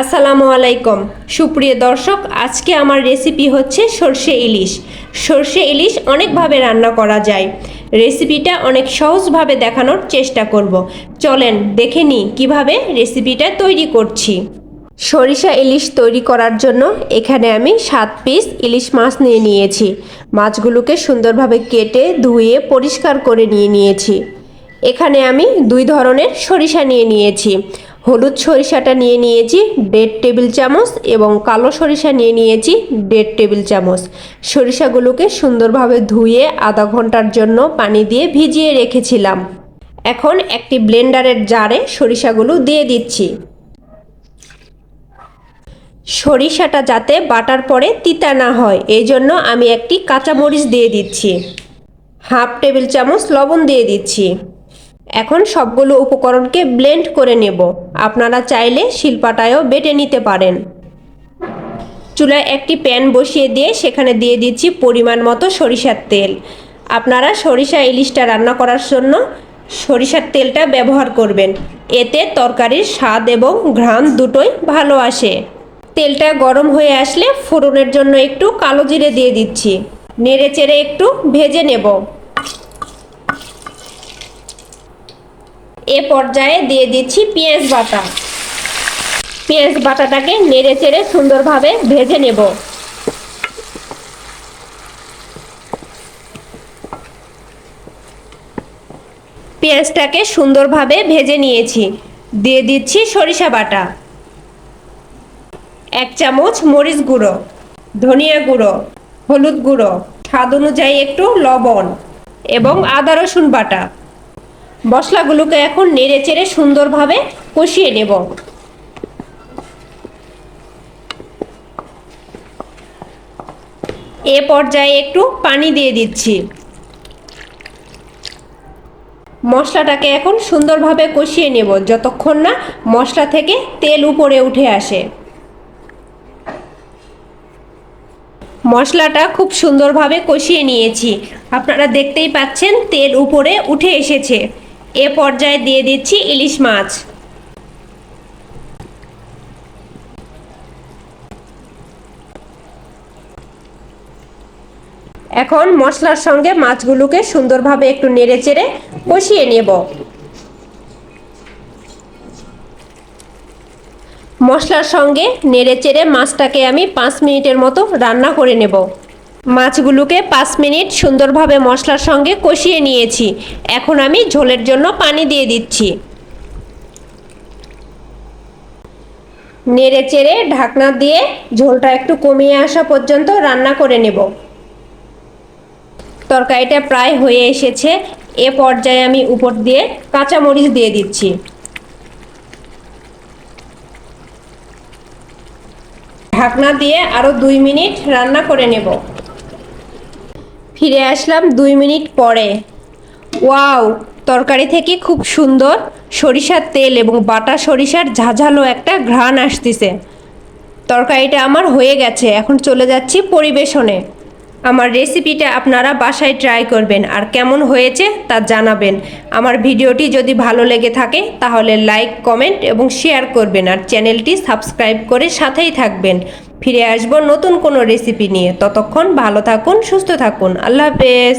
আসসালামু আলাইকুম। সুপ্রিয় দর্শক, আজকে আমার রেসিপি হচ্ছে সর্ষে ইলিশ। সর্ষে ইলিশ অনেকভাবে রান্না করা যায়। রেসিপিটা অনেক সহজভাবে দেখানোর চেষ্টা করব। চলেন, দেখে নিই কীভাবে রেসিপিটা তৈরি করছি। সরিষা ইলিশ তৈরি করার জন্য এখানে আমি সাত পিস ইলিশ মাছ নিয়ে নিয়েছি। মাছগুলোকে সুন্দরভাবে কেটে ধুয়ে পরিষ্কার করে নিয়ে নিয়েছি। এখানে আমি দুই ধরনের সরিষা নিয়ে নিয়েছি। হলুদ সরিষাটা নিয়ে নিয়েছি দেড় টেবিল চামচ এবং কালো সরিষা নিয়ে নিয়েছি দেড় টেবিল চামচ। সরিষাগুলোকে সুন্দরভাবে ধুয়ে আধা ঘণ্টার জন্য পানি দিয়ে ভিজিয়ে রেখেছিলাম। এখন একটি ব্লেন্ডারের জারে সরিষাগুলো দিয়ে দিচ্ছি। সরিষাটা যাতে বাটার পরে তিতা না হয়, এই জন্য আমি একটি কাঁচামরিচ দিয়ে দিচ্ছি। হাফ টেবিল চামচ লবণ দিয়ে দিচ্ছি। এখন সবগুলো উপকরণকে ব্লেন্ড করে নেব। আপনারা চাইলে শিলপাটায়ও বেটে নিতে পারেন। চুলায় একটি প্যান বসিয়ে দিয়ে সেখানে দিয়ে দিচ্ছি পরিমাণ মতো সরিষার তেল। আপনারা সরিষা ইলিশটা রান্না করার জন্য সরিষার তেলটা ব্যবহার করবেন। এতে তরকারির স্বাদ এবং ঘ্রাণ দুটোই ভালো আসে। তেলটা গরম হয়ে আসলে ফোড়নের জন্য একটু কালো জিরে দিয়ে দিচ্ছি। নেড়ে চেড়ে একটু ভেজে নেব। এ পর্যায়ে দিয়ে দিচ্ছি পেঁয়াজ বাটা। পেঁয়াজ বাটাটাকে নেড়ে চেড়ে সুন্দরভাবে ভেজে নেব। পেঁয়াজটাকে সুন্দরভাবে ভেজে নিয়েছি। দিয়ে দিচ্ছি সরিষা বাটা। এক চামচ মরিচ গুঁড়ো, ধনিয়া গুঁড়ো, হলুদ গুঁড়ো, স্বাদ অনুযায়ী একটু লবণ এবং আদা রসুন বাটা। মশলাগুলোকে এখন নেড়ে চেড়ে সুন্দরভাবে কষিয়ে নেব। এ পর্যায়ে একটু পানি দিয়ে দিচ্ছি। মশলাটাকে এখন সুন্দরভাবে কষিয়ে নেব যতক্ষণ না মশলা থেকে তেল উপরে উঠে আসে। মশলাটা খুব সুন্দরভাবে কষিয়ে নিয়েছি। আপনারা দেখতেই পাচ্ছেন তেল উপরে উঠে এসেছে। এ পর্যায়ে দিয়ে দিচ্ছি ইলিশ মাছ। এখন মশলার সঙ্গে মাছগুলোকে সুন্দরভাবে একটু নেড়ে চেড়ে কষিয়ে নেব। মশলার সঙ্গে নেড়ে চেড়ে মাছটাকে আমি পাঁচ মিনিটের মতো রান্না করে নেব। মাছগুলোকে পাঁচ মিনিট সুন্দরভাবে মশলার সঙ্গে কষিয়ে নিয়েছি। এখন আমি ঝোলের জন্য পানি দিয়ে দিচ্ছি। নেড়ে চেড়ে ঢাকনা দিয়ে ঝোলটা একটু কমিয়ে আসা পর্যন্ত রান্না করে নেব। তরকারিটা প্রায় হয়ে এসেছে। এ পর্যায়ে আমি উপর দিয়ে কাঁচামরিচ দিয়ে দিচ্ছি। ঢাকনা দিয়ে আরও দুই মিনিট রান্না করে নেব। ফিরে আসলাম দুই মিনিট পরে। ওয়াও, তরকারি থেকে খুব সুন্দর সরিষার তেল এবং বাটা সরিষার ঝাঝালো একটা ঘ্রাণ আসতেছে। তরকারিটা আমার হয়ে গেছে, এখন চলে যাচ্ছি পরিবেশনে। আমার রেসিপিটা আপনারা বাসায় ট্রাই করবেন আর কেমন হয়েছে তা জানাবেন। আমার ভিডিওটি যদি ভালো লেগে থাকে তাহলে লাইক কমেন্ট এবং শেয়ার করবেন আর চ্যানেলটি সাবস্ক্রাইব করে সাথেই থাকবেন। ফিরে আসব নতুন কোনো রেসিপি নিয়ে। ততক্ষণ ভালো থাকুন, সুস্থ থাকুন। আল্লাহ হাফেজ।